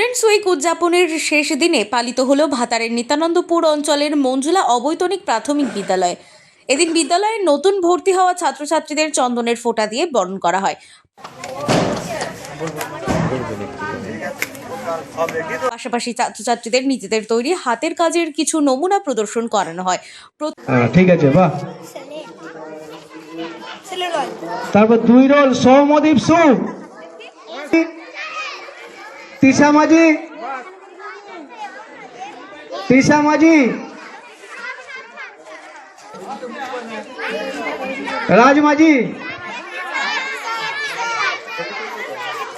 Children's week উদযাপনের শেষ দিনে পালিত হলো ভাতারের নিত্যানন্দপুর অঞ্চলের মঞ্জুলা অবৈতনিক প্রাথমিক বিদ্যালয়। এদিন বিদ্যালয়ে নতুন ভর্তি হওয়া ছাত্রছাত্রীদের চন্দনের ফোঁটা দিয়ে বরণ করা হয়। পাশাপাশি ছাত্রছাত্রীদের নিজেদের তৈরি হাতের কাজের কিছু নমুনা প্রদর্শন করানো হয়। হ্যাঁ ঠিক আছে বাহ। তারপর দুই রোল সৌমদীপ সু। তিশা মাঝি? তিশা মাঝি? রাজ মাঝি?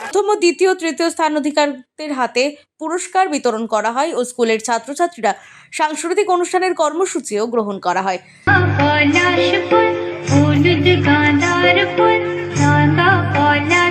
প্রথম ও দ্বিতীয় তৃতীয় স্থান অধিকারদের হাতে পুরস্কার বিতরণ করা হয় ও স্কুলের ছাত্রছাত্রীরা সাংস্কৃতিক অনুষ্ঠানের কর্মসূচিও গ্রহণ করা হয়। পলাশ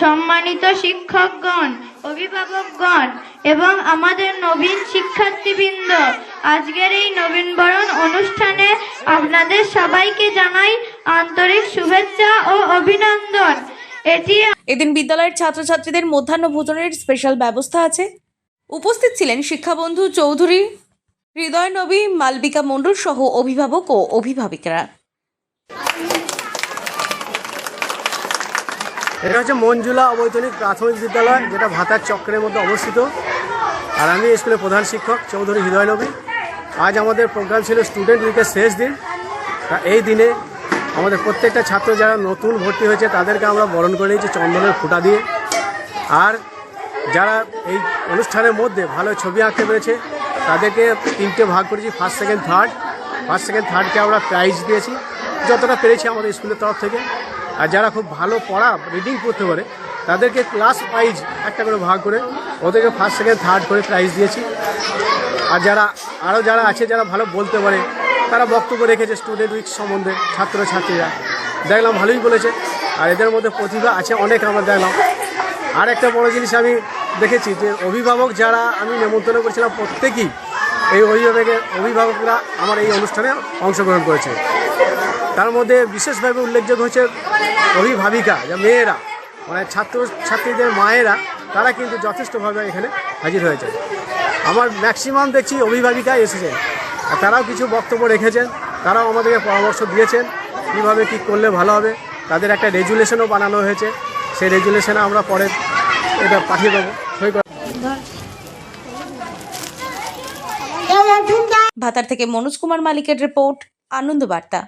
সম্মানিত শিক্ষকগণ, অভিভাবকগণ এবং আমাদের নবীন শিক্ষার্থীবৃন্দ, আজকের এই নবীনবরণ অনুষ্ঠানে আপনাদের সবাইকে জানাই আন্তরিক শুভেচ্ছা ও অভিনন্দন। এটি এদিন বিদ্যালয়ের ছাত্রছাত্রীদের মধ্যাহ্ন ভোজনের স্পেশাল ব্যবস্থা আছে। উপস্থিত ছিলেন শিক্ষাবন্ধু চৌধুরী, হৃদয় নবী, মালবিকা মণ্ডল সহ অভিভাবক ও অভিভাবিকরা। এটা হচ্ছে মঞ্জুলা অবৈতনিক প্রাথমিক বিদ্যালয়, যেটা ভাতার চক্রের মধ্যে অবস্থিত। আর আমি স্কুলের প্রধান শিক্ষক চৌধুরী হৃদয় নবী। আজ আমাদের প্রোগ্রাম ছিল স্টুডেন্ট উইকের শেষ দিন। এই দিনে আমাদের প্রত্যেকটা ছাত্র যারা নতুন ভর্তি হয়েছে, তাদেরকে আমরা বরণ করে নিয়েছি চন্দনের ফুটা দিয়ে। আর যারা এই অনুষ্ঠানের মধ্যে ভালো ছবি আঁকতে পেরেছে, তাদেরকে তিনটে ভাগ করেছি first second third first second থার্ডকে আমরা প্রাইজ দিয়েছি। যতটা পেরেছি আমাদের স্কুলের তরফ থেকে। আর যারা খুব ভালো পড়া রিডিং করতে পারে, তাদেরকে ক্লাস ওয়াইজ একটা করে ভাগ করে ওদেরকে ফার্স্ট সেকেন্ড থার্ড করে প্রাইজ দিয়েছি। আর যারা আরও যারা আছে, যারা ভালো বলতে পারে, তারা বক্তব্য রেখেছে স্টুডেন্ট উইক সম্বন্ধে ছাত্রছাত্রীরা। দেখলাম ভালোই বলেছে। আর এদের মধ্যে প্রতিভা আছে অনেক আমরা দেখলাম। আর একটা বড় জিনিস আমি দেখেছি যে, অভিভাবক যারা আমি নেমন্তন্ন করেছিলাম প্রত্যেকেই, এই অভিভাবকের অভিভাবকরা আমার এই অনুষ্ঠানে অংশগ্রহণ করেছে। তার মধ্যে বিশেষভাবে উল্লেখযোগ্য হচ্ছে অভিভাবিকা, যা মেয়েরা মানে ছাত্র ছাত্রীদের মায়েরা, তারা কিন্তু যথেষ্টভাবে এখানে হাজির হয়েছে। আমার ম্যাক্সিমাম দেখছি অভিভাবিকা এসেছেন। আর তারাও কিছু বক্তব্য রেখেছেন, তারাও আমাদেরকে পরামর্শ দিয়েছেন, কীভাবে কী করলে ভালো হবে। তাদের একটা রেজুলেশনও বানানো হয়েছে। সেই রেজুলেশনে আমরা পরে এটা পাঠিয়ে দেবো। সই ভাতার থেকে মনোজ কুমার মালিকের রিপোর্ট, আনন্দ বার্তা।